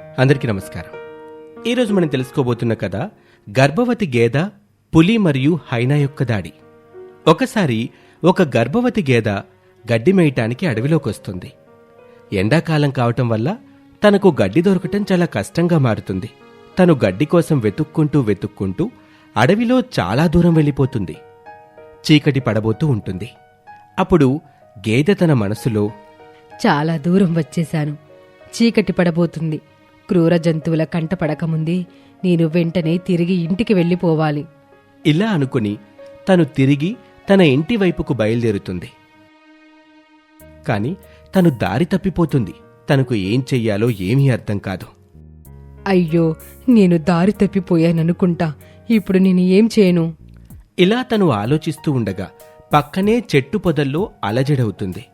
అందరికీ నమస్కారం. ఈరోజు మనం తెలుసుకోబోతున్న కథ గర్భవతి గేద పులి మరియు హైనా యొక్క దాడి. ఒకసారి ఒక గర్భవతి గేద గడ్డి మేయటానికి అడవిలోకి వస్తుంది. ఎండాకాలం కావటం వల్ల తనకు గడ్డి దొరకటం చాలా కష్టంగా మారుతుంది. తను గడ్డి కోసం వెతుక్కుంటూ వెతుక్కుంటూ అడవిలో చాలా దూరం వెళ్ళిపోతుంది. చీకటి పడబోతూ ఉంటుంది. అప్పుడు గేదె తన మనసులో చాలా దూరం వచ్చేశాను. చీకటి పడబోతుంది. క్రూర జంతువుల కంట పడకముందే నేను వెంటనే తిరిగి ఇంటికి వెళ్ళిపోవాలి. ఇలా అనుకుని తను తిరిగి తన ఇంటి వైపుకు బయలుదేరుతుంది. కాని తను దారి తప్పిపోతుంది. తనకు ఏం చెయ్యాలో ఏమీ అర్థం కాదు. అయ్యో నేను దారి తప్పిపోయాననుకుంటా. ఇప్పుడు నేను ఏం చేయను? ఇలా తను ఆలోచిస్తూ ఉండగా పక్కనే చెట్టు పొదల్లో అలజడవుతుంది.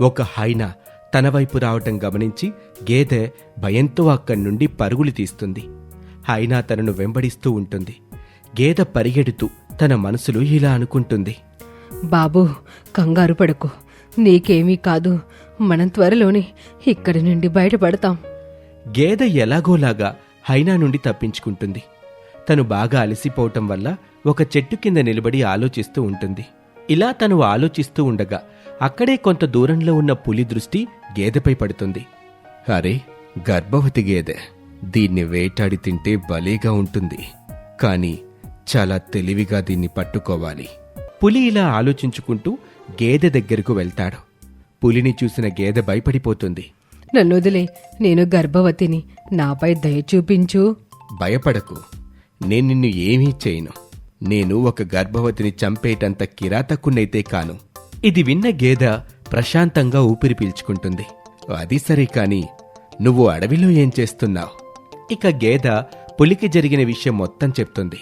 ఒక హైనా తన వైపు రావటం గమనించి గేదె భయంతో అక్కడి నుండి పరుగులు తీస్తుంది. హైనా తనను వెంబడిస్తూ ఉంటుంది. గేదె పరిగెడుతూ తన మనసులో ఇలా అనుకుంటుంది. బాబూ కంగారు పడకు. నీకేమీ కాదు. మనం త్వరలోనే ఇక్కడి నుండి బయటపడతాం. గేదె ఎలాగోలాగా హైనా నుండి తప్పించుకుంటుంది. తను బాగా అలసిపోవటం వల్ల ఒక చెట్టు కింద నిలబడి ఆలోచిస్తూ ఉంటుంది. ఇలా తను ఆలోచిస్తూ ఉండగా అక్కడే కొంత దూరంలో ఉన్న పులి దృష్టి గేదెపై పడుతుంది. అరే గర్భవతి గేదె దీన్ని వేటాడి తింటే భలేగా ఉంటుంది. కానీ చాలా తెలివిగా దీన్ని పట్టుకోవాలి. పులి ఇలా ఆలోచించుకుంటూ గేదె దగ్గరకు వెళ్తాడు. పులిని చూసిన గేదె భయపడిపోతుంది. నన్ను వదిలే నేను గర్భవతిని. నాపై దయ చూపించు. భయపడకు. నేను నిన్ను ఏమీ చేయను. నేను ఒక గర్భవతిని చంపేటంత కిరాతకున్నైతే కాను. ఇది విన్న గేద ప్రశాంతంగా ఊపిరి పీల్చుకుంటుంది. అది సరే కాని నువ్వు అడవిలో ఏం చేస్తున్నావు? ఇక గేద పులికి జరిగిన విషయం మొత్తం చెప్తుంది.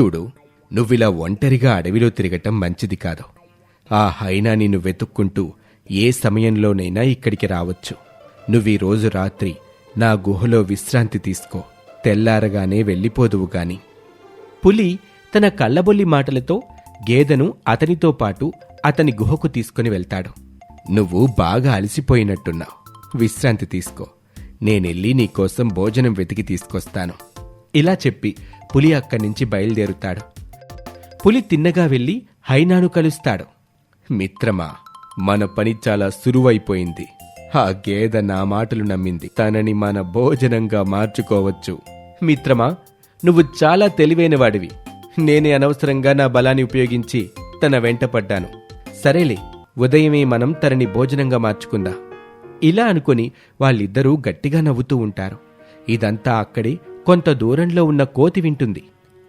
చూడు నువ్విలా ఒంటరిగా అడవిలో తిరగటం మంచిది కాదు. ఆ హైనా నిన్ను వెతుక్కుంటూ ఏ సమయంలోనైనా ఇక్కడికి రావచ్చు. నువ్వీ రోజు రాత్రి నా గుహలో విశ్రాంతి తీసుకో. తెల్లారగానే వెళ్ళిపోదువు గాని. పులి తన కళ్ళబొల్లి మాటలతో గేదెను అతనితో పాటు అతని గుహకు తీసుకుని వెళ్తాడు. నువ్వు బాగా అలసిపోయినట్టున్నావు. విశ్రాంతి తీసుకో. నేనెళ్ళి నీకోసం భోజనం వెతికి తీసుకొస్తాను. ఇలా చెప్పి పులి అక్కడి నుంచి బయలుదేరుతాడు. పులి తిన్నగా వెళ్ళి హైనాను కలుస్తాడు. మిత్రమా మన పని చాలా సురువైపోయింది ఆ గేదె నా మాటలు నమ్మింది. తనని మన భోజనంగా మార్చుకోవచ్చు. మిత్రమా నువ్వు చాలా తెలివైనవాడివి. నేనే అనవసరంగా నా బలాన్ని ఉపయోగించి తన వెంట పడ్డాను. సరేలే ఉదయమే మనం తనని భోజనంగా మార్చుకుందా. ఇలా అనుకుని వాళ్ళిద్దరూ గట్టిగా నవ్వుతూ ఉంటారు. ఇదంతా అక్కడే కొంత దూరంలో ఉన్న కోతి వింటుంది.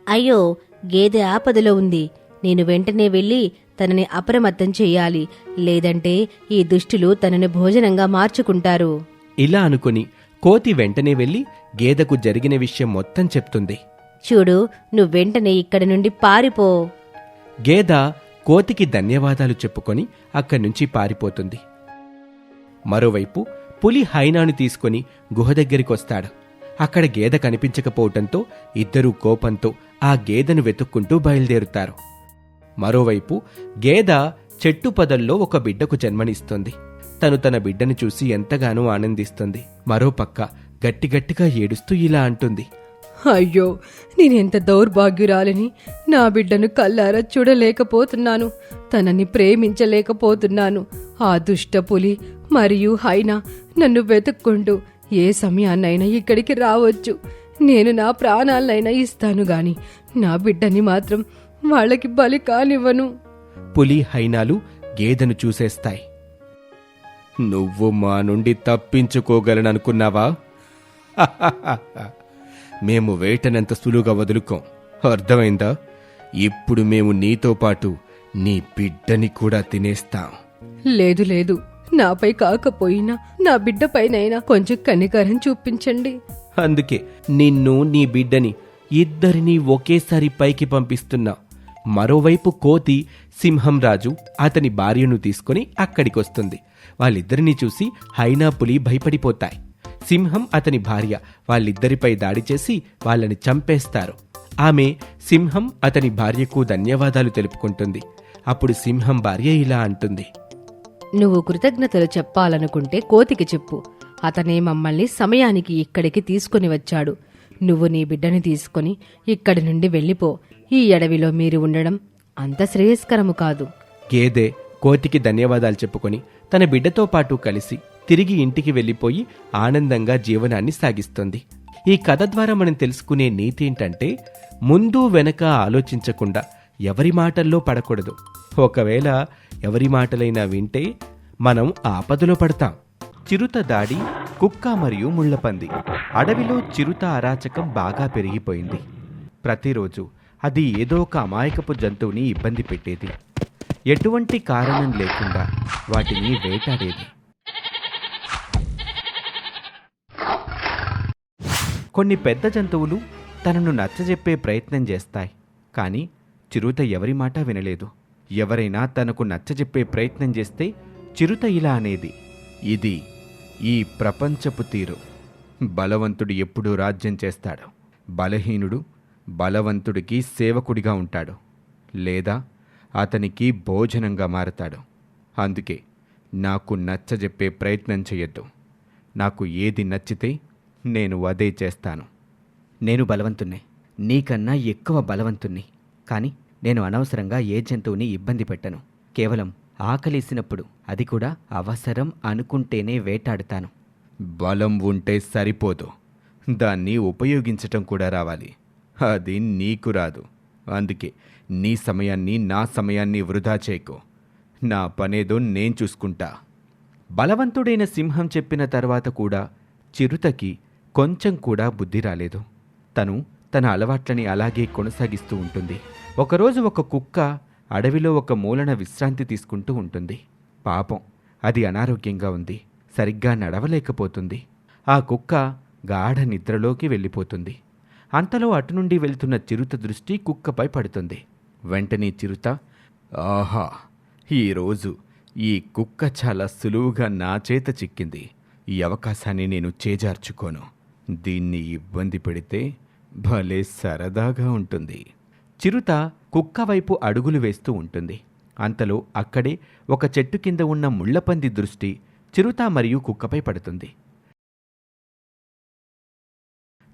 అయ్యో గేదె ఆపదలో ఉంది. నేను వెంటనే వెళ్ళి తనని అప్రమత్తం చెయ్యాలి లేదంటే ఈ దుష్టులు తనని భోజనంగా మార్చుకుంటారు. ఇలా అనుకుని కోతి వెంటనే వెళ్ళి గేదెకు జరిగిన విషయం మొత్తం చెప్తుంది. చూడు నువ్వు వెంటనే ఇక్కడి నుండి పారిపో. గేద కోతికి ధన్యవాదాలు చెప్పుకొని అక్కడి నుంచి పారిపోతుంది. మరోవైపు పులి హైనాను తీసుకొని గుహ దగ్గరికొస్తాడు. అక్కడ గేదె కనిపించకపోవటంతో ఇద్దరూ కోపంతో ఆ గేదెను వెతుక్కుంటూ బయలుదేరుతారు. మరోవైపు గేద చెట్టు పదల్లో ఒక బిడ్డకు జన్మనిస్తుంది. తను తన బిడ్డను చూసి ఎంతగానో ఆనందిస్తుంది. మరోపక్క గట్టిగట్టిగా ఏడుస్తూ ఇలా అంటుంది. అయ్యో నేనెంత దౌర్భాగ్యురాలని? నా బిడ్డను కల్లారా చూడలేకపోతున్నాను. తనని ప్రేమించలేకపోతున్నాను. ఆ దుష్టపులి మరియు హైనా నన్ను వెతుక్కుంటూ ఏ సమయాన్నైనా ఇక్కడికి రావచ్చు. నేను నా ప్రాణాలనైనా ఇస్తాను గాని నా బిడ్డని మాత్రం వాళ్ళకి బలి కానివ్వను. పులి హైనాలు గేదెను చూసేస్తాయి. నువ్వు మా నుండి తప్పించుకోగలననుకున్నావా? మేము వేటనంత సులువుగా వదులుకోం. అర్థమైందా? ఇప్పుడు మేము నీతో పాటు నీ బిడ్డని కూడా తినేస్తాం. లేదు లేదు. నాపై కాకపోయినా నా బిడ్డపైనైనా కొంచెం కనికరం చూపించండి. అందుకే నిన్ను నీ బిడ్డని ఇద్దరినీ ఒకేసారి పైకి పంపిస్తున్నా. మరోవైపు కోతి సింహం రాజు అతని భార్యను తీసుకుని అక్కడికొస్తుంది. వాళ్ళిద్దరినీ చూసి హైనా పులి భయపడిపోతాయి. సింహం అతని భార్య. వాళ్ళిద్దరిపై దాడి చేసి వాళ్ళని చంపేస్తారు. ఆమె సింహం అతని భార్యకు ధన్యవాదాలు తెలుపుకుంటుంది. అప్పుడు సింహం భార్య ఇలా అంటుంది. నువ్వు కృతజ్ఞతలు చెప్పాలనుకుంటే కోతికి చెప్పు. అతనే మమ్మల్ని సమయానికి ఇక్కడికి తీసుకుని వచ్చాడు. నువ్వు నీ బిడ్డని తీసుకుని ఇక్కడి నుండి వెళ్ళిపో. ఈ అడవిలో మీరు ఉండడం అంత శ్రేయస్కరము కాదు. గేదె కోతికి ధన్యవాదాలు చెప్పుకొని తన బిడ్డతో పాటు కలిసి తిరిగి ఇంటికి వెళ్ళిపోయి ఆనందంగా జీవనాన్ని సాగిస్తుంది. ఈ కథ ద్వారా మనం తెలుసుకునే నీతి ఏంటంటే ముందు వెనక ఆలోచించకుండా ఎవరి మాటల్లో పడకూడదు. ఒకవేళ ఎవరి మాటలైనా వింటే మనం ఆపదలో పడతాం. చిరుత దాడి కుక్క మరియు ముళ్ళపంది అడవిలో చిరుత అరాచకం బాగా పెరిగిపోయింది. ప్రతిరోజు అది ఏదో ఒక అమాయకపు జంతువుని ఇబ్బంది పెట్టేది. ఎటువంటి కారణం లేకుండా వాటిని వేటాడేది. కొన్ని పెద్ద జంతువులు తనను నచ్చజెప్పే ప్రయత్నం చేస్తాయి కానీ చిరుత ఎవరి మాట వినలేదు. ఎవరైనా తనకు నచ్చజెప్పే ప్రయత్నం చేస్తే చిరుత ఇలా అనేది ఇది ఈ ప్రపంచపు తీరు. బలవంతుడు ఎప్పుడూ రాజ్యం చేస్తాడు. బలహీనుడు బలవంతుడికి సేవకుడిగా ఉంటాడు. లేదా అతనికి భోజనంగా మారతాడు. అందుకే నాకు నచ్చజెప్పే ప్రయత్నం చేయొద్దు. నాకు ఏది నచ్చితే నేను అదే చేస్తాను. నేను బలవంతున్నే నీకన్నా ఎక్కువ బలవంతుణ్ణి. కానీ నేను అనవసరంగా ఏ జంతువుని ఇబ్బంది పెట్టను. కేవలం ఆకలేసినప్పుడు అది కూడా అవసరం అనుకుంటేనే వేటాడుతాను. బలం ఉంటే సరిపోదు. దాన్ని ఉపయోగించటం కూడా రావాలి. అది నీకు రాదు. అందుకే నీ సమయాన్ని నా సమయాన్ని వృధా చేయకు. నా పనేదో నేను చూసుకుంటా. బలవంతుడైన సింహం చెప్పిన తర్వాత కూడా చిరుతకి కొంచెం కూడా బుద్ధి రాలేదు. తను తన అలవాట్లని అలాగే కొనసాగిస్తూ ఉంటుంది. ఒకరోజు ఒక కుక్క అడవిలో ఒక మూలన విశ్రాంతి తీసుకుంటూ ఉంటుంది. పాపం అది అనారోగ్యంగా ఉంది. సరిగ్గా నడవలేకపోతుంది. ఆ కుక్క గాఢ నిద్రలోకి వెళ్ళిపోతుంది. అంతలో అటు నుండి వెళ్తున్న చిరుత దృష్టి కుక్కపై పడుతుంది. వెంటనే చిరుత ఆహా ఈరోజు ఈ కుక్క చాలా సులువుగా నా చేత చిక్కింది. ఈ అవకాశాన్ని నేను చేజార్చుకోను. దీన్ని ఇబ్బంది పెడితే భలే సరదాగా ఉంటుంది. చిరుత కుక్క వైపు అడుగులు వేస్తూ ఉంటుంది. అంతలో అక్కడే ఒక చెట్టు కింద ఉన్న ముళ్ళపంది దృష్టి చిరుత మరియు కుక్కపై పడుతుంది.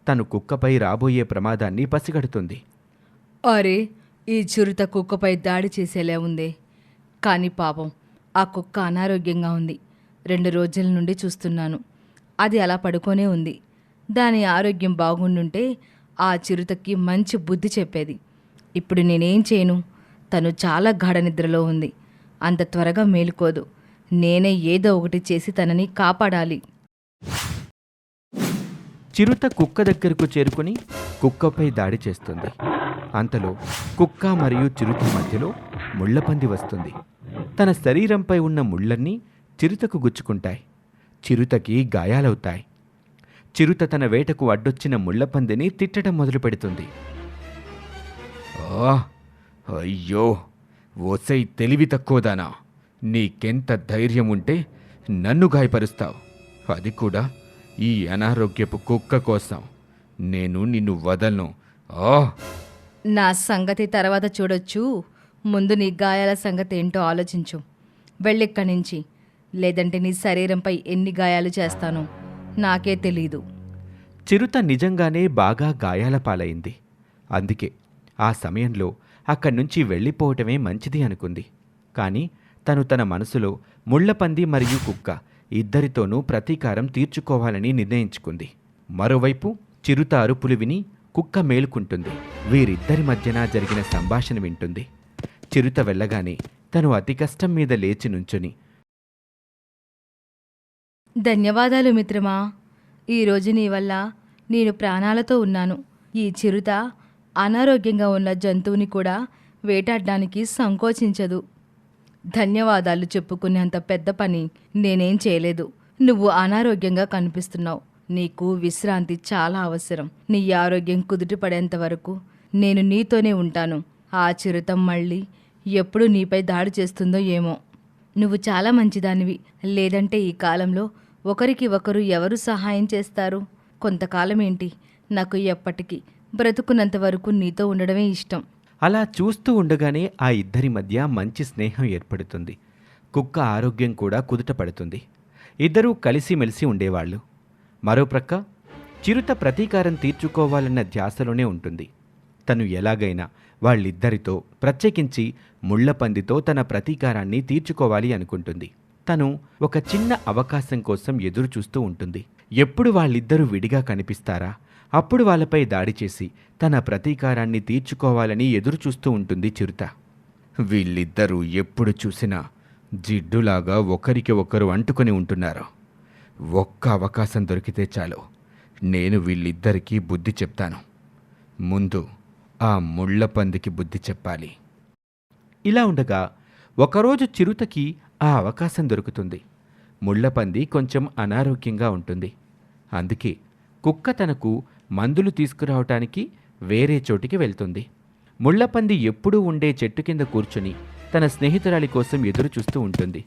తను కుక్కపై రాబోయే ప్రమాదాన్ని పసిగడుతుంది. అరే ఈ చిరుత కుక్కపై దాడి చేసేలా ఉంది. కానీ పాపం ఆ కుక్క అనారోగ్యంగా ఉంది. రెండు రోజుల నుండి చూస్తున్నాను. అది అలా పడుకొనే ఉంది. దాని ఆరోగ్యం బాగుండుంటే ఆ చిరుతకి మంచి బుద్ధి చెప్పేది. ఇప్పుడు నేనేం చేయను? తను చాలా గాఢ నిద్రలో ఉంది. అంత త్వరగా మేలుకోదు. నేనే ఏదో ఒకటి చేసి తనని కాపాడాలి. చిరుత కుక్క దగ్గరకు చేరుకుని కుక్కపై దాడి చేస్తుంది. అంతలో కుక్క మరియు చిరుత మధ్యలో ముళ్ళపంది వస్తుంది. తన శరీరంపై ఉన్న ముళ్ళన్నీ చిరుతకు గుచ్చుకుంటాయి. చిరుతకి గాయాలవుతాయి. చిరుత తన వేటకు అడ్డొచ్చిన ముళ్ళపందిని తిట్టడం మొదలు పెడుతుంది. అయ్యో ఓసై తెలివి తక్కువదానా. నీకెంత ధైర్యం ఉంటే నన్ను గాయపరుస్తావు. అది కూడా ఈ అనారోగ్యపు కుక్క కోసం. నేను నిన్ను వదలను. ఆ నా సంగతి తర్వాత చూడొచ్చు. ముందు నీ గాయాల సంగతి ఏంటో ఆలోచించు. వెళ్ళిక్కడి నుంచి. లేదంటే నీ శరీరంపై ఎన్ని గాయాలు చేస్తానో. నాకే తెలీదు. చిరుత నిజంగానే బాగా గాయాల పాలైంది అందుకే ఆ సమయంలో అక్కడి నుంచి వెళ్ళిపోవటమే మంచిది అనుకుంది. కానీ తను తన మనసులో ముళ్ళపంది మరియు కుక్క ఇద్దరితోనూ ప్రతీకారం తీర్చుకోవాలని నిర్ణయించుకుంది. మరోవైపు చిరుత అరుపులు విని కుక్క మేలుకుంటుంది. వీరిద్దరి మధ్యన జరిగిన సంభాషణ వింటుంది. చిరుత వెళ్ళగానే తను అతి కష్టం మీద లేచి నుంచుని ధన్యవాదాలు మిత్రమా. ఈరోజు నీ వల్ల నేను ప్రాణాలతో ఉన్నాను. ఈ చిరుత అనారోగ్యంగా ఉన్న జంతువుని కూడా వేటాడడానికి సంకోచించదు. ధన్యవాదాలు చెప్పుకునేంత పెద్ద పని నేనేం చేయలేదు. నువ్వు అనారోగ్యంగా కనిపిస్తున్నావు. నీకు విశ్రాంతి చాలా అవసరం. నీ ఆరోగ్యం కుదుటిపడేంత వరకు నేను నీతోనే ఉంటాను. ఆ చిరుత మళ్ళీ ఎప్పుడు నీపై దాడి చేస్తుందో ఏమో. నువ్వు చాలా మంచిదానివి. లేదంటే ఈ కాలంలో ఒకరికి ఒకరు ఎవరు సహాయం చేస్తారు? కొంతకాలం ఏంటి నాకు ఎప్పటికీ బ్రతుకున్నంత వరకు నీతో ఉండడమే ఇష్టం. అలా చూస్తూ ఉండగానే ఆ ఇద్దరి మధ్య మంచి స్నేహం ఏర్పడుతుంది. కుక్క ఆరోగ్యం కూడా కుదుట పడుతుంది. ఇద్దరూ కలిసిమెలిసి ఉండేవాళ్ళు. మరోప్రక్క చిరుత ప్రతీకారం తీర్చుకోవాలన్న ధ్యాసలోనే ఉంటుంది. తను ఎలాగైనా వాళ్ళిద్దరితో ప్రత్యేకించి ముళ్ళపందితో తన ప్రతీకారాన్ని తీర్చుకోవాలి అనుకుంటుంది. తను ఒక చిన్న అవకాశం కోసం ఎదురు చూస్తూ ఉంటుంది. ఎప్పుడు వాళ్ళిద్దరూ విడిగా కనిపిస్తారా? అప్పుడు వాళ్ళపై దాడి చేసి తన ప్రతీకారాన్ని తీర్చుకోవాలని ఎదురు చూస్తూ ఉంటుంది చిరుత. వీళ్ళిద్దరూ ఎప్పుడు చూసినా జిడ్డులాగా ఒకరికి ఒకరు అంటుకొని ఉంటున్నారు. ఒక్క అవకాశం దొరికితే చాలు. నేను వీళ్ళిద్దరికీ బుద్ధి చెప్తాను. ముందు ఆ ముళ్ళ పందికి బుద్ధి చెప్పాలి. ఇలా ఉండగా ఒకరోజు చిరుతకి ఆ అవకాశం దొరుకుతుంది. ముళ్ళపంది కొంచెం అనారోగ్యంగా ఉంటుంది. అందుకే కుక్క తనకు మందులు తీసుకురావటానికి వేరే చోటికి వెళ్తుంది. ముళ్ళపంది ఎప్పుడూ ఉండే చెట్టు కింద కూర్చుని తన స్నేహితురాలి కోసం ఎదురు చూస్తూ ఉంటుంది.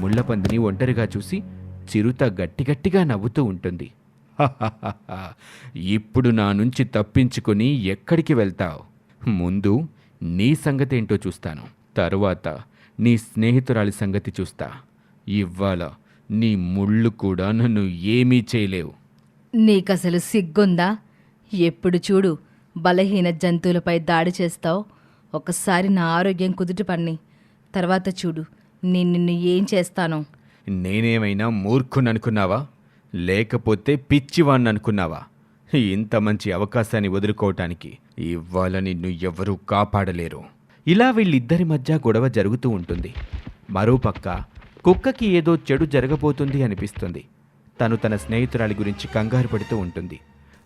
ముళ్ళపందిని ఒంటరిగా చూసి చిరుత గట్టిగట్టిగా నవ్వుతూ ఉంటుంది. ఇప్పుడు నా నుంచి తప్పించుకొని ఎక్కడికి వెళ్తావు? ముందు నీ సంగతేంటో చూస్తాను. తరువాత నీ స్నేహితురాలి సంగతి చూస్తా. ఇవ్వాల నీ ముళ్ళు కూడా నన్ను ఏమీ చేయలేవు. నీకసలు సిగ్గుందా? ఎప్పుడు చూడు బలహీన జంతువులపై దాడి చేస్తావు. ఒకసారి నా ఆరోగ్యం కుదుట పన్ని తర్వాత చూడు నేను నిన్ను ఏం చేస్తానో. నేనేమైనా మూర్ఖుననుకున్నావా? లేకపోతే పిచ్చివాణ్ణి అనుకున్నావా ఇంత మంచి అవకాశాన్ని వదులుకోవటానికి ఇవాళ నిన్ను ఎవరూ కాపాడలేరు. ఇలా వీళ్ళిద్దరి మధ్య గొడవ జరుగుతూ ఉంటుంది. మరోపక్క కుక్కకి ఏదో చెడు జరగబోతుంది అనిపిస్తుంది. తను తన స్నేహితురాలి గురించి కంగారు పడుతూ ఉంటుంది.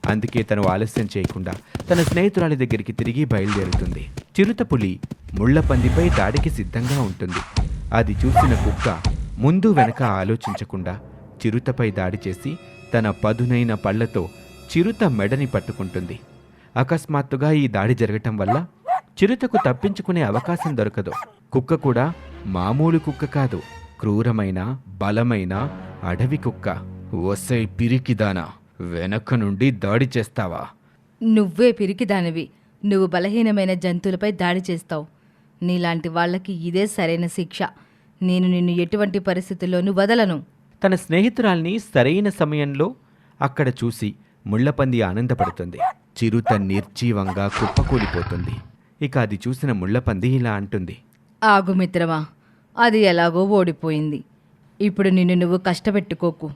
అందుకే తను ఆలస్యం చేయకుండా తన స్నేహితురాలి దగ్గరికి తిరిగి బయలుదేరుతుంది. చిరుతపులి ముళ్ళపందిపై దాడికి సిద్ధంగా ఉంటుంది. అది చూసిన కుక్క ముందు వెనక ఆలోచించకుండా చిరుతపై దాడి చేసి తన పదునైన పళ్ళతో చిరుత మెడని పట్టుకుంటుంది. అకస్మాత్తుగా ఈ దాడి జరగటం వల్ల చిరుతకు తప్పించుకునే అవకాశం దొరకదు. కుక్క కూడా మామూలు కుక్క కాదు. క్రూరమైన బలమైన అడవి కుక్క. ఒసై పిరికిదానా వెనక నుండి దాడి చేస్తావా? నువ్వే పిరికిదానివి. నువ్వు బలహీనమైన జంతువులపై దాడి చేస్తావు. నీలాంటి వాళ్ళకి ఇదే సరైన శిక్ష. నేను నిన్ను ఎటువంటి పరిస్థితుల్లోనూ వదలను. తన స్నేహితురాల్ని సరైన సమయంలో అక్కడ చూసి ముళ్ళపంది ఆనందపడుతుంది. చిరుత నిర్జీవంగా కుప్పకూలిపోతుంది. ఇక అది చూసిన ముళ్ళపంది ఇలా అంటుంది. ఆగు మిత్రమా అది ఎలాగో ఓడిపోయింది. ఇప్పుడు నిన్ను నువ్వు కష్టపెట్టుకోకు.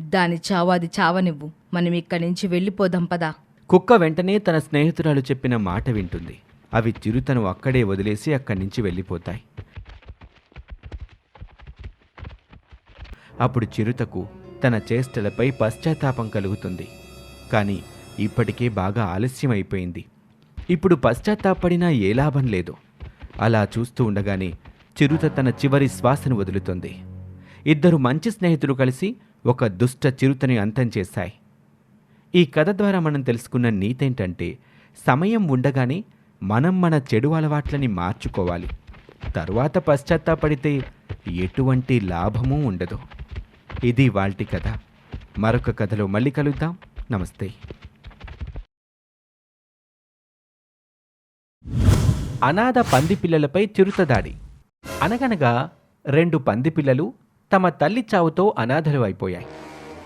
దాని చావు అది చావనివ్వు. మనం ఇక్కడి నుంచి వెళ్ళిపోదాం పదా. కుక్క వెంటనే తన స్నేహితురాలు చెప్పిన మాట వింటుంది. అవి చిరుతను అక్కడే వదిలేసి అక్కడి నుంచి వెళ్ళిపోతాయి. అప్పుడు చిరుతకు తన చేష్టలపై పశ్చాత్తాపం కలుగుతుంది. కానీ ఇప్పటికే బాగా ఆలస్యం అయిపోయింది ఇప్పుడు పశ్చాత్తాపడినా ఏ లాభం లేదు. అలా చూస్తూ ఉండగానే చిరుత తన చివరి శ్వాసను వదులుతుంది. ఇద్దరు మంచి స్నేహితులు కలిసి ఒక దుష్ట చిరుతని అంతం చేశాయి. ఈ కథ ద్వారా మనం తెలుసుకున్న నీతేంటంటే సమయం ఉండగానే మనం మన చెడు అలవాట్లని మార్చుకోవాలి. తరువాత పశ్చాత్తాపడితే ఎటువంటి లాభమూ ఉండదు. ఇది వాల్టి కథ. మరొక కథలో మళ్ళీ కలుద్దాం. నమస్తే. అనాథ పంది పిల్లలపై చిరుత దాడి. అనగనగా రెండు పంది పిల్లలు తమ తల్లి చావుతో అనాథలు అయిపోయాయి.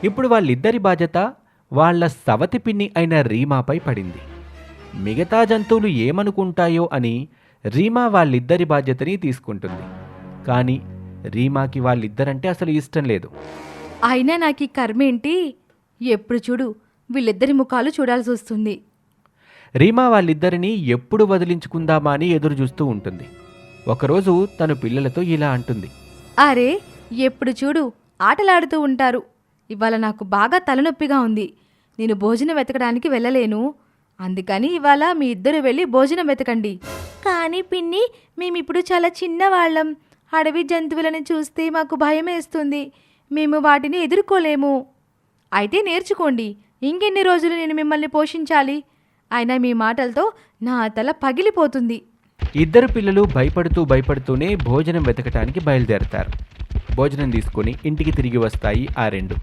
ఇప్పుడు వాళ్ళిద్దరి బాధ్యత వాళ్ళ సవతి పిన్ని అయిన రీమాపై పడింది. మిగతా జంతువులు ఏమనుకుంటాయో అని రీమా వాళ్ళిద్దరి బాధ్యతని తీసుకుంటుంది. కానీ రీమాకి వాళ్ళిద్దరంటే అసలు ఇష్టం లేదు. అయినా నాకు ఈ కర్మేంటి ఎప్పుడు చూడు వీళ్ళిద్దరి ముఖాలు చూడాల్సి వస్తుంది. రీమా వాళ్ళిద్దరినీ ఎప్పుడు వదిలించుకుందామా అని ఎదురు చూస్తూ ఉంటుంది. ఒకరోజు తను పిల్లలతో ఇలా అంటుంది. అరే ఎప్పుడు చూడు ఆటలాడుతూ ఉంటారు. ఇవాళ నాకు బాగా తలనొప్పిగా ఉంది. నేను భోజనం వెతకడానికి వెళ్ళలేను. అందుకని ఇవాళ మీ ఇద్దరు వెళ్ళి భోజనం వెతకండి. కానీ పిన్ని మేమిప్పుడు చాలా చిన్నవాళ్ళం. అడవి జంతువులను చూస్తే మాకు భయమేస్తుంది మేము వాటిని ఎదుర్కోలేము. అయితే నేర్చుకోండి. ఇంకెన్ని రోజులు నేను మిమ్మల్ని పోషించాలి? అయినా మీ మాటలతో నా తల పగిలిపోతుంది. ఇద్దరు పిల్లలు భయపడుతూ భయపడుతూనే భోజనం వెతకటానికి బయలుదేరతారు. భోజనం తీసుకొని ఇంటికి తిరిగి వస్తాయి ఆ రెండు.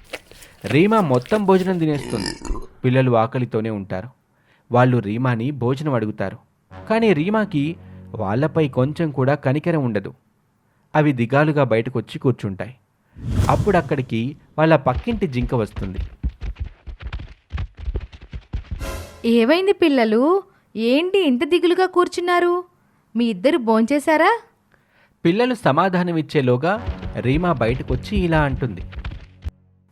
రీమా మొత్తం భోజనం తినేస్తుంది. పిల్లలు ఆకలితోనే ఉంటారు. వాళ్ళు రీమాని భోజనం అడుగుతారు. కానీ రీమాకి వాళ్ళపై కొంచెం కూడా కనికరం ఉండదు. అవి దిగాలుగా బయటకు వచ్చి కూర్చుంటాయి. అప్పుడు అక్కడికి వాళ్ళ పక్కింటి జింక వస్తుంది. ఏవైంది పిల్లలు? ఏంటి ఇంత దిగులుగా కూర్చున్నారు? మీ ఇద్దరు భోంచేశారా? పిల్లలు సమాధానమిచ్చేలోగా రీమా బయటకొచ్చి ఇలా అంటుంది.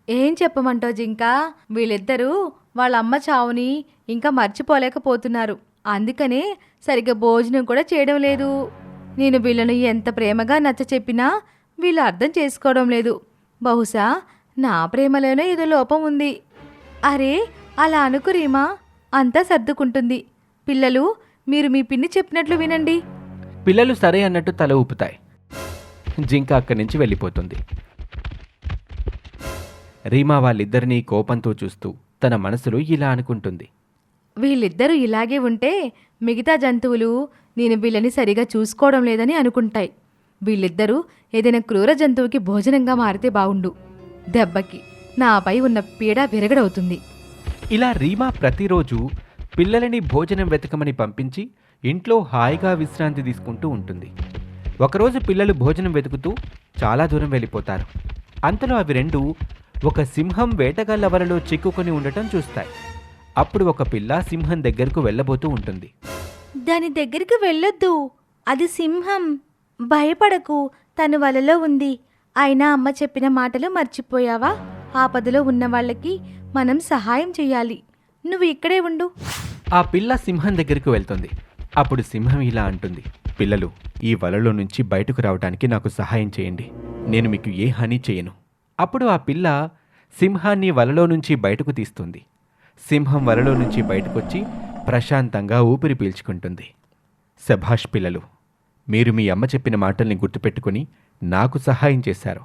ఏం చెప్పమంటావు జింకా? వీళ్ళిద్దరూ వాళ్ళ అమ్మ చావుని ఇంకా మర్చిపోలేకపోతున్నారు. అందుకనే సరిగ్గా భోజనం కూడా చేయడం లేదు. నేను వీళ్ళను ఎంత ప్రేమగా నచ్చ చెప్పినా వీళ్ళు అర్థం చేసుకోవడం లేదు. బహుశా నా ప్రేమలోనే ఏదో లోపం ఉంది. అరే అలా అనుకు రీమా. అంతా సర్దుకుంటుంది. పిల్లలు మీరు మీ పిన్ని చెప్పినట్లు వినండి. పిల్లలు సరే అన్నట్టు తల ఊపుతాయి. జింక అక్కడి నుంచి వెళ్ళిపోతుంది. రీమా వాళ్ళిద్దరినీ కోపంతో చూస్తూ తన మనసులో ఇలా అనుకుంటుంది. వీళ్ళిద్దరూ ఇలాగే ఉంటే మిగతా జంతువులు నేను వీళ్ళని సరిగా చూసుకోవడం లేదని అనుకుంటాయి. వీళ్ళిద్దరూ ఏదైనా క్రూర జంతువుకి భోజనంగా మారితే బావుండు. దెబ్బకి నాపై ఉన్న పీడ విరగడవుతుంది. ఇలా రీమా ప్రతిరోజు పిల్లలని భోజనం వెతకమని పంపించి ఇంట్లో హాయిగా విశ్రాంతి తీసుకుంటూ ఉంటుంది. ఒకరోజు పిల్లలు భోజనం వెతుకుతూ చాలా దూరం వెళ్ళిపోతారు. అంతలో అవి రెండు ఒక సింహం వేటగాళ్ళ వలలో చిక్కుకొని ఉండటం చూస్తాయి. అప్పుడు ఒక పిల్ల సింహం దగ్గరకు వెళ్ళబోతూ ఉంటుంది. దాని దగ్గరికి వెళ్ళొద్దు. అది సింహం. భయపడకు. తను వలలో ఉంది. అయినా అమ్మ చెప్పిన మాటలు మర్చిపోయావా? ఆపదలో ఉన్న వాళ్ళకి మనం సహాయం చేయాలి. నువ్వు ఇక్కడే ఉండు. ఆ పిల్ల సింహం దగ్గరికి వెళ్తుంది. అప్పుడు సింహం ఇలా అంటుంది. పిల్లలు ఈ వలలో నుంచి బయటకు రావడానికి నాకు సహాయం చేయండి. నేను మీకు ఏ హాని చేయను. అప్పుడు ఆ పిల్ల సింహాన్ని వలలో నుంచి బయటకు తీస్తుంది. సింహం వలలో నుంచి బయటకొచ్చి ప్రశాంతంగా ఊపిరి పీల్చుకుంటుంది. శభాష్ పిల్లలు మీరు మీ అమ్మ చెప్పిన మాటల్ని గుర్తుపెట్టుకుని నాకు సహాయం చేశారు.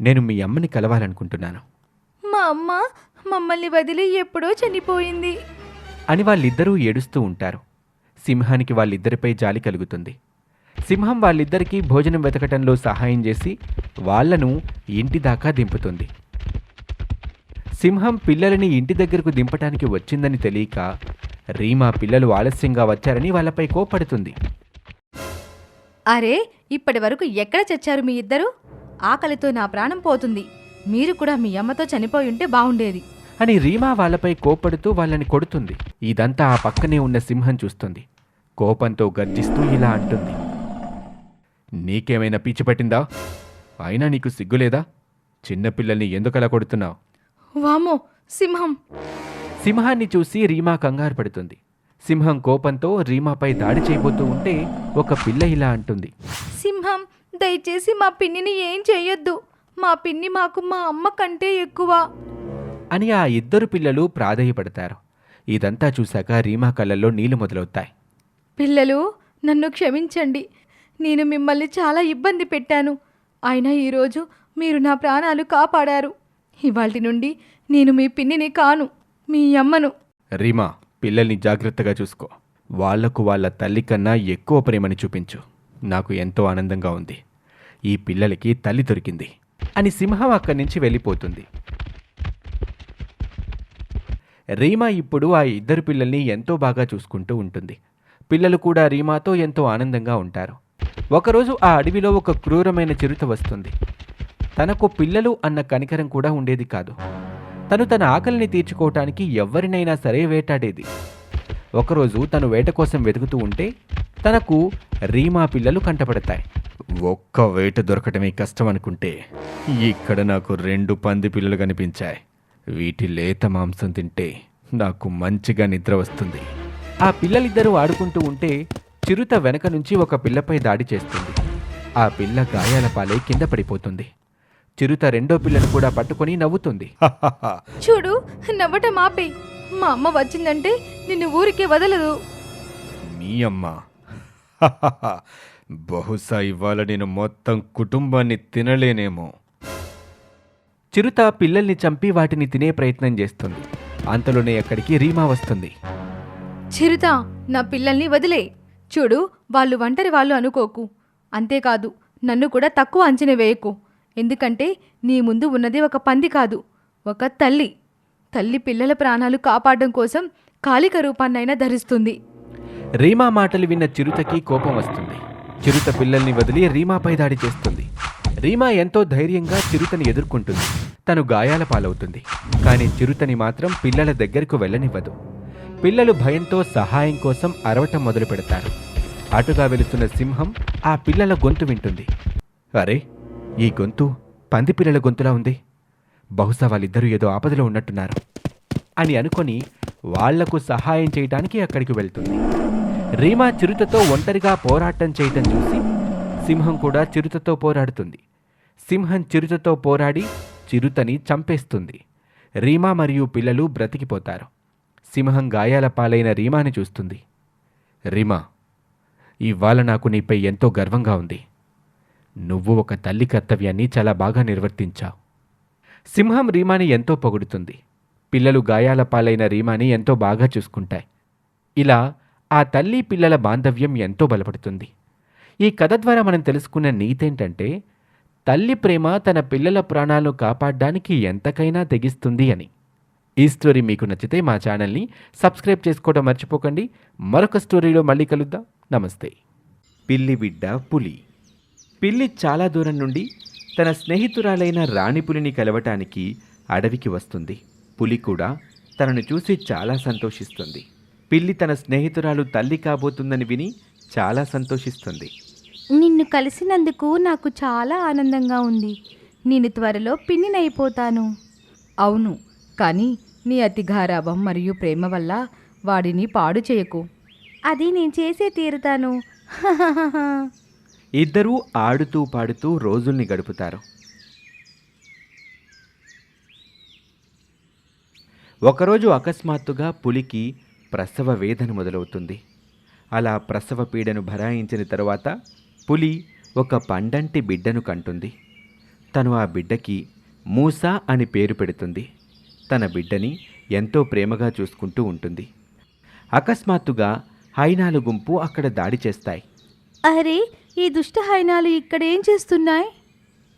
నేను మీ అమ్మని కలవాలనుకుంటున్నాను. మా అమ్మ మమ్మల్ని వదిలి ఎప్పుడో చనిపోయింది. అని వాళ్ళిద్దరూ ఏడుస్తూ ఉంటారు. సింహానికి వాళ్ళిద్దరిపై జాలి కలుగుతుంది. సింహం వాళ్ళిద్దరికీ భోజనం వెతకటంలో సహాయం చేసి వాళ్ళను ఇంటి దాకా దింపుతుంది. సింహం పిల్లలని ఇంటి దగ్గరకు దింపటానికి వచ్చిందని తెలియక రీమా పిల్లలు ఆలస్యంగా వచ్చారని వాళ్ళపై కోపడుతుంది అరే ఇప్పటి వరకు ఎక్కడ చచ్చారు మీ ఇద్దరు? ఆకలితో నా ప్రాణం పోతుంది. మీరు కూడా మీ అమ్మతో చనిపోయి ఉంటే బాగుండేది. అని రీమా వాళ్ళపై కోపడుతూ వాళ్ళని కొడుతుంది. ఇదంతా ఆ పక్కనే ఉన్న సింహం చూస్తుంది. కోపంతో గర్జిస్తూ ఇలా అంటుంది. నీకేమైనా పిచ్చి పట్టిందా? అయినా నీకు సిగ్గులేదా? చిన్నపిల్లల్ని ఎందుకలా కొడుతున్నావు? వామో సింహం. సింహాన్ని చూసి రీమా కంగారు పడుతుంది. సింహం కోపంతో రీమాపై దాడి చేయబోతూ ఉంటే ఒక పిల్ల ఇలా అంటుంది. సింహం దయచేసి మా పిన్నిని ఏం చెయ్యొద్దు మా పిన్ని మాకు మా అమ్మ కంటే ఎక్కువ. అని ఆ ఇద్దరు పిల్లలు ప్రాధేయపడతారు. ఇదంతా చూశాక రీమా కళ్ళల్లో నీళ్ళు మొదలవుతాయి. పిల్లలు నన్ను క్షమించండి. నేను మిమ్మల్ని చాలా ఇబ్బంది పెట్టాను. అయినా ఈరోజు మీరు నా ప్రాణాలు కాపాడారు. ఇవాల్టి నుండి నేను మీ పిన్నిని కాను. మీ అమ్మను. రీమా పిల్లల్ని జాగ్రత్తగా చూసుకో. వాళ్ళకు వాళ్ళ తల్లి కన్నా ఎక్కువ ప్రేమని చూపించు. నాకు ఎంతో ఆనందంగా ఉంది. ఈ పిల్లలకి తల్లి దొరికింది అని సింహం అక్కడి నుంచి వెళ్ళిపోతుంది. రీమా ఇప్పుడు ఆ ఇద్దరు పిల్లల్ని ఎంతో బాగా చూసుకుంటూ ఉంటుంది. పిల్లలు కూడా రీమాతో ఎంతో ఆనందంగా ఉంటారు. ఒకరోజు ఆ అడవిలో ఒక క్రూరమైన చిరుత వస్తుంది. తనకు పిల్లలు అన్న కనికరం కూడా ఉండేది కాదు. తను తన ఆకలిని తీర్చుకోవటానికి ఎవరినైనా సరే వేటాడేది. ఒకరోజు తను వేట కోసం వెతుకుతూ ఉంటే తనకు రీమా పిల్లలు కంటపడతాయి. ఒక్క వేట దొరకటమే కష్టం అనుకుంటే ఇక్కడ నాకు రెండు పంది పిల్లలు కనిపించాయి. వీటి లేత మాంసం తింటే నాకు మంచిగా నిద్ర వస్తుంది. ఆ పిల్లలిద్దరూ ఆడుకుంటూ ఉంటే చిరుత వెనక నుంచి ఒక పిల్లపై దాడి చేస్తుంది. ఆ పిల్ల గాయాల పాలై కింద పడిపోతుంది. చిరుత రెండో పిల్లను కూడా పట్టుకొని నవ్వుతుంది. చూడు నవ్వటం ఆపే. మా అమ్మ వచ్చిందంటే నిన్ను ఊరికే వదలదు. మీ అమ్మ. బహుశా ఇవాళ నేను మొత్తం కుటుంబాన్ని తినలేనేమో. చిరుత పిల్లల్ని చంపి వాటిని తినే ప్రయత్నం చేస్తుంది. అంతలోనే అక్కడికి రీమా వస్తుంది. చిరుత నా పిల్లల్ని వదిలే. చూడు వాళ్ళు ఒంటరి వాళ్ళు అనుకోకు. అంతేకాదు నన్ను కూడా తక్కువ అంచనా వేయకు. ఎందుకంటే నీ ముందు ఉన్నది ఒక పంది కాదు ఒక తల్లి. తల్లి పిల్లల ప్రాణాలు కాపాడడం కోసం కాలిక రూపాన్నైనా ధరిస్తుంది. రీమా మాటలు విన్న చిరుతకి కోపం వస్తుంది. చిరుత పిల్లల్ని వదిలి రీమాపై దాడి చేస్తుంది. రీమా ఎంతో ధైర్యంగా చిరుతని ఎదుర్కొంటుంది. తను గాయాల పాలవుతుంది. కానీ చిరుతని మాత్రం పిల్లల దగ్గరకు వెళ్ళనివ్వదు. పిల్లలు భయంతో సహాయం కోసం అరవటం మొదలు పెడతారు అటుగా వెళుతున్న సింహం ఆ పిల్లల గొంతు వింటుంది. అరే ఈ గొంతు పంది పిల్లల గొంతులా ఉంది. బహుశా వాళ్ళిద్దరూ ఏదో ఆపదలో ఉన్నట్టున్నారు అని అనుకొని వాళ్ళకు సహాయం చేయటానికి అక్కడికి వెళ్తుంది. రీమా చిరుతతో ఒంటరిగా పోరాటం చేయటం చూసి సింహం కూడా చిరుతతో పోరాడుతుంది. సింహం చిరుతతో పోరాడి చిరుతని చంపేస్తుంది. రీమా మరియు పిల్లలు బ్రతికిపోతారు. సింహం గాయాల పాలైన రీమాని చూస్తుంది. రీమా ఇవాళ నాకు నీపై ఎంతో గర్వంగా ఉంది. నువ్వు ఒక తల్లి కర్తవ్యాన్ని చాలా బాగా నిర్వర్తించావు. సింహం రీమాని ఎంతో పొగుడుతుంది. పిల్లలు గాయాల పాలైన రీమాని ఎంతో బాగా చూసుకుంటాయి. ఇలా ఆ తల్లి పిల్లల బాంధవ్యం ఎంతో బలపడుతుంది. ఈ కథ ద్వారా మనం తెలుసుకున్న నీతేంటంటే తల్లి ప్రేమ తన పిల్లల ప్రాణాలను కాపాడడానికి ఎంతకైనా తెగిస్తుంది అని. ఈ స్టోరీ మీకు నచ్చితే మా ఛానల్ని సబ్స్క్రైబ్ చేసుకోవడం మర్చిపోకండి. మరొక స్టోరీలో మళ్ళీ కలుద్దాం. నమస్తే. పిల్లి బిడ్డ పులి. పిల్లి చాలా దూరం నుండి తన స్నేహితురాలైన రాణి పులిని కలవటానికి అడవికి వస్తుంది. పులి కూడా తనను చూసి చాలా సంతోషిస్తుంది. పిల్లి తన స్నేహితురాలు తల్లి కాబోతుందని విని చాలా సంతోషిస్తుంది. నిన్ను కలిసినందుకు నాకు చాలా ఆనందంగా ఉంది. నేను త్వరలో పిన్నినైపోతాను. అవును కానీ నీ అతి గారాభం మరియు ప్రేమ వల్ల వాడిని పాడు చేయకు. అది నేను చేసే తీరుతాను. ఇద్దరూ ఆడుతూ పాడుతూ రోజుల్ని గడుపుతారు. ఒకరోజు అకస్మాత్తుగా పులికి ప్రసవ వేదన మొదలవుతుంది. అలా ప్రసవ పీడను భరాయించిన తరువాత పులి ఒక పండంటి బిడ్డను కంటుంది. తను ఆ బిడ్డకి మూసా అని పేరు పెడుతుంది. తన బిడ్డని ఎంతో ప్రేమగా చూసుకుంటూ ఉంటుంది. అకస్మాత్తుగా హైనాలు గుంపు అక్కడ దాడి చేస్తాయి. అరే ఈ దుష్ట హైనాలు ఇక్కడేం చేస్తున్నాయి?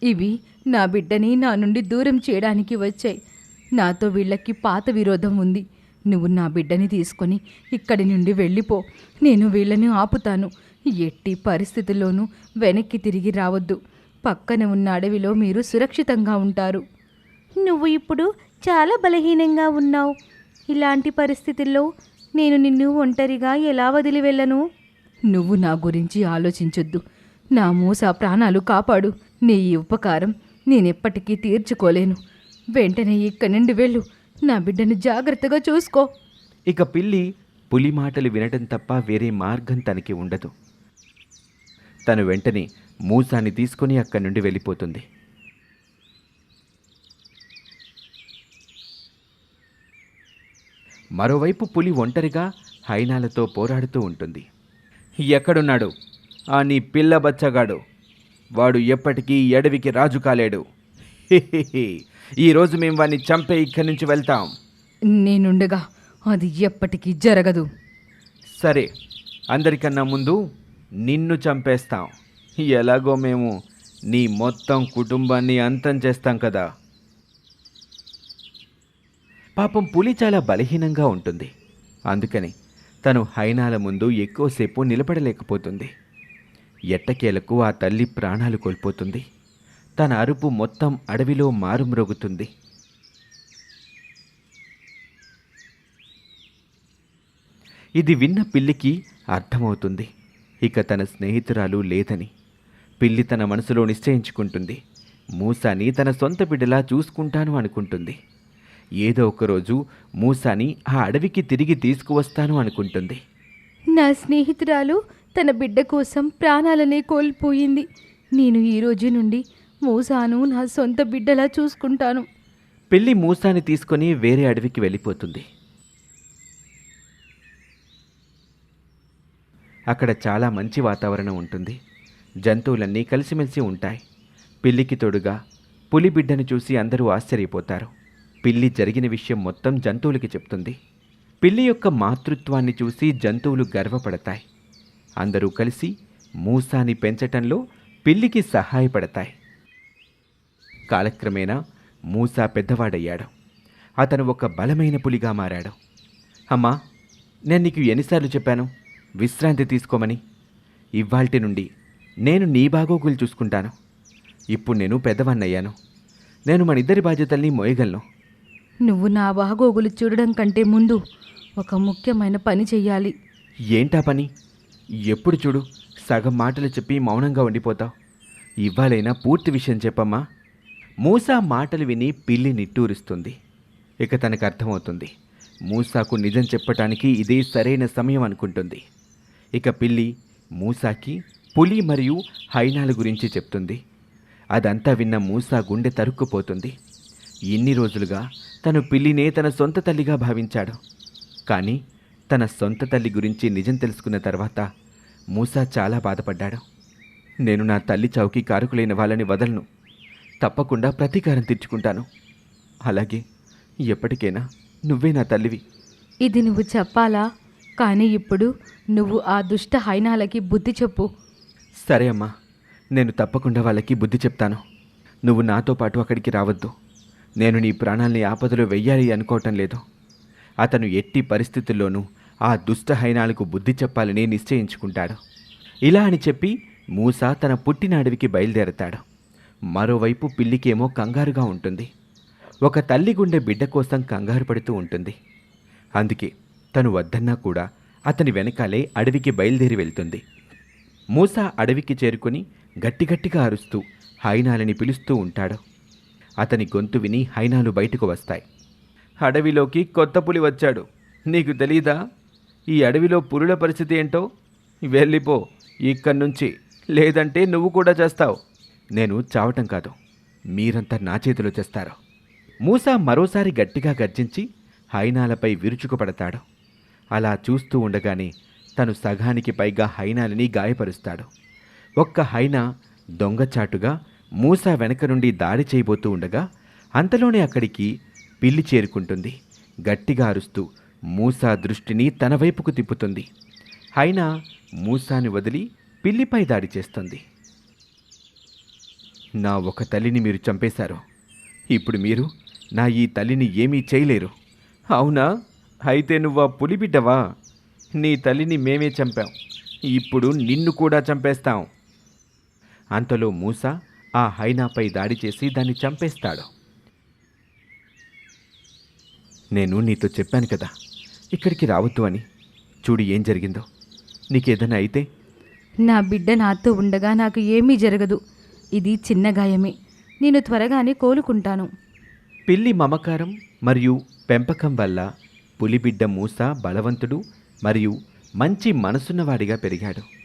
ఇవి నా బిడ్డని నా నుండి దూరం చేయడానికి వచ్చాయి. నాతో వీళ్ళకి పాత విరోధం ఉంది. నువ్వు నా బిడ్డని తీసుకొని ఇక్కడి నుండి వెళ్ళిపో. నేను వీళ్ళని ఆపుతాను. ఎట్టి పరిస్థితుల్లోనూ వెనక్కి తిరిగి రావద్దు. పక్కన ఉన్న అడవిలో మీరు సురక్షితంగా ఉంటారు. నువ్వు ఇప్పుడు చాలా బలహీనంగా ఉన్నావు. ఇలాంటి పరిస్థితుల్లో నేను నిన్ను ఒంటరిగా ఎలా వదిలి వెళ్ళను? నువ్వు నా గురించి ఆలోచించొద్దు. నా మూస ప్రాణాలు కాపాడు. నీ ఈ ఉపకారం నేనెప్పటికీ తీర్చుకోలేను. వెంటనే ఇక్కడి నుండి వెళ్ళు. నా బిడ్డను జాగ్రత్తగా చూసుకో. ఇక పిల్లి పులి మాటలు వినటం తప్ప వేరే మార్గం తనకి ఉండదు. తను వెంటనే మూసాన్ని తీసుకొని అక్కడి నుండి వెళ్ళిపోతుంది. మరోవైపు పులి ఒంటరిగా హైనాలతో పోరాడుతూ ఉంటుంది. ఎక్కడున్నాడు? ఆ నీ పిల్ల బచ్చగాడు. వాడు ఎప్పటికీ ఈ అడవికి రాజు కాలేడు. ఈరోజు మేము వాడిని చంపే ఇక్కడి నుంచి వెళ్తాం. నేనుండగా అది ఎప్పటికీ జరగదు. సరే అందరికన్నా ముందు నిన్ను చంపేస్తాం. ఎలాగో మేము నీ మొత్తం కుటుంబాన్ని అంతం చేస్తాం కదా. పాపం పులి చాలా బలహీనంగా ఉంటుంది. అందుకని తను హైనాల ముందు ఎక్కువసేపు నిలబడలేకపోతుంది. ఎట్టకేలకు ఆ తల్లి ప్రాణాలు కోల్పోతుంది. తన అరుపు మొత్తం అడవిలో మారుమ్రోగుతుంది. ఇది విన్న పిల్లికి అర్థమవుతుంది. ఇక తన స్నేహితురాలు లేదని. పిల్లి తన మనసులో నిశ్చయించుకుంటుంది. మూసాని తన సొంత బిడ్డలా చూసుకుంటాను అనుకుంటుంది. ఏదో ఒకరోజు మూసాని ఆ అడవికి తిరిగి తీసుకువస్తాను అనుకుంటుంది. నా స్నేహితురాలు తన బిడ్డ కోసం ప్రాణాలనే కోల్పోయింది. నేను ఈ రోజు నుండి మూసాను నా సొంత బిడ్డలా చూసుకుంటాను. పిల్లి మూసాని తీసుకొని వేరే అడవికి వెళ్ళిపోతుంది. అక్కడ చాలా మంచి వాతావరణం ఉంటుంది. జంతువులన్నీ కలిసిమెలిసి ఉంటాయి. పిల్లికి తోడుగా పులి బిడ్డను చూసి అందరూ ఆశ్చర్యపోతారు. పిల్లి జరిగిన విషయం మొత్తం జంతువులకి చెప్తుంది. పిల్లి యొక్క మాతృత్వాన్ని చూసి జంతువులు గర్వపడతాయి. అందరూ కలిసి మూసాని పెంచటంలో పిల్లికి సహాయపడతాయి. కాలక్రమేణా మూసా పెద్దవాడయ్యాడు. అతను ఒక బలమైన పులిగా మారాడు. అమ్మా నేను నీకు ఎన్నిసార్లు చెప్పాను? విశ్రాంతి తీసుకోమని. ఇవాల్టి నుండి నేను నీ బాగోగులు చూసుకుంటాను. ఇప్పుడు నేను పెద్దవాణ్ణయ్యాను. నేను మన ఇద్దరి బాధ్యతల్ని మోయగలను. నువ్వు నా బాగోగులు చూడడం కంటే ముందు ఒక ముఖ్యమైన పని చెయ్యాలి. ఏంటా పని? ఎప్పుడు చూడు సగం మాటలు చెప్పి మౌనంగా ఉండిపోతావు ఇవ్వాలైనా పూర్తి విషయం చెప్పమ్మా. మూసా మాటలు విని పిల్లి నిట్టూరుస్తుంది. ఇక తనకు అర్థమవుతుంది. మూసాకు నిజం చెప్పటానికి ఇదే సరైన సమయం అనుకుంటుంది. ఇక పిల్లి మూసాకి పులి మరియు హైనాల గురించి చెప్తుంది. అదంతా విన్న మూసా గుండె తరుక్కుపోతుంది. ఇన్ని రోజులుగా తను పిల్లినే తన సొంత తల్లిగా భావించాడు. కానీ తన సొంత తల్లి గురించి నిజం తెలుసుకున్న తర్వాత మూసా చాలా బాధపడ్డాడు. నేను నా తల్లి చౌకి కారకులైన వాళ్ళని వదలను. తప్పకుండా ప్రతీకారం తీర్చుకుంటాను. అలాగే ఎప్పటికైనా నువ్వే నా తల్లివి. ఇది నువ్వు చెప్పాలా? కానీ ఇప్పుడు నువ్వు ఆ దుష్ట హైనాలకి బుద్ధి చెప్పు. సరే అమ్మా నేను తప్పకుండా వాళ్ళకి బుద్ధి చెప్తాను. నువ్వు నాతో పాటు అక్కడికి రావద్దు. నేను నీ ప్రాణాల్ని ఆపదలో వెయ్యాలి అనుకోవటం లేదు. అతను ఎట్టి పరిస్థితుల్లోనూ ఆ దుష్ట హైనాలకు బుద్ధి చెప్పాలని నిశ్చయించుకుంటాడు. ఇలా అని చెప్పి మూస తన పుట్టిన అడవికి బయలుదేరతాడు. మరోవైపు పిల్లికేమో కంగారుగా ఉంటుంది. ఒక తల్లి గుండె బిడ్డ కోసం కంగారు పడుతూ ఉంటుంది. అందుకే తను వద్దన్నా కూడా అతని వెనకాలే అడవికి బయలుదేరి వెళ్తుంది. మూస అడవికి చేరుకొని గట్టిగట్టిగా అరుస్తూ హైనాలని పిలుస్తూ ఉంటాడు. అతని గొంతు విని హైనాలు బయటకు వస్తాయి. అడవిలోకి కొత్త పులి వచ్చాడు. నీకు తెలీదా? ఈ అడవిలో పులుల పరిస్థితి ఏంటో? వెళ్ళిపో. ఇక్కడి నుంచి. లేదంటే నువ్వు కూడా చేస్తావు. నేను చావటం కాదు. మీరంతా నా చేతిలో చేస్తారు. మూసా మరోసారి గట్టిగా గర్జించి హైనాలపై విరుచుకుపడతాడు. అలా చూస్తూ ఉండగానే తను సగానికి పైగా హైనాలని గాయపరుస్తాడు. ఒక్క హైనా దొంగచాటుగా మూసా వెనక నుండి దాడి చేయబోతూ ఉండగా అంతలోనే అక్కడికి పిల్లి చేరుకుంటుంది. గట్టిగా అరుస్తూ మూసా దృష్టిని తన వైపుకు తిప్పుతుంది. అయినా మూసాని వదిలి పిల్లిపై దాడి చేస్తుంది. నా ఒక తల్లిని మీరు చంపేశారు. ఇప్పుడు మీరు నా ఈ తల్లిని ఏమీ చేయలేరు. అవునా? అయితే నువ్వు ఆ పులిబిడ్డవా? నీ తల్లిని మేమే చంపాం. ఇప్పుడు నిన్ను కూడా చంపేస్తాం. అంతలో మూస ఆ హైనాపై దాడి చేసి దాన్ని చంపేస్తాడు. నేను నీతో చెప్పాను కదా ఇక్కడికి రావద్దు అని. చూడు ఏం జరిగిందో. నీకేదైనా అయితే. నా బిడ్డ నాతో ఉండగా నాకు ఏమీ జరగదు. ఇది చిన్న గాయమే. నేను త్వరగానే కోలుకుంటాను. పిల్లి మమకారం మరియు పెంపకం వల్ల పులిబిడ్డ మూస బలవంతుడు మరియు మంచి మనసున్నవాడిగా పెరిగాడు.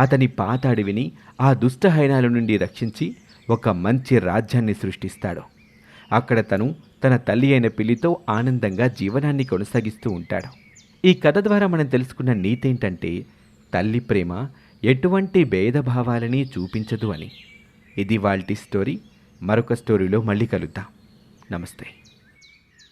అతని పాత అడవిని ఆ దుష్ట హైనాల నుండి రక్షించి ఒక మంచి రాజ్యాన్ని సృష్టిస్తాడు. అక్కడ తను తన తల్లి అయిన పిల్లితో ఆనందంగా జీవనాన్ని కొనసాగిస్తూ ఉంటాడు. ఈ కథ ద్వారా మనం తెలుసుకున్న నీతేంటంటే తల్లి ప్రేమ ఎటువంటి భేదభావాలని చూపించదు అని. ఇది వాళ్ళ స్టోరీ. మరొక స్టోరీలో మళ్ళీ కలుద్దాం. నమస్తే.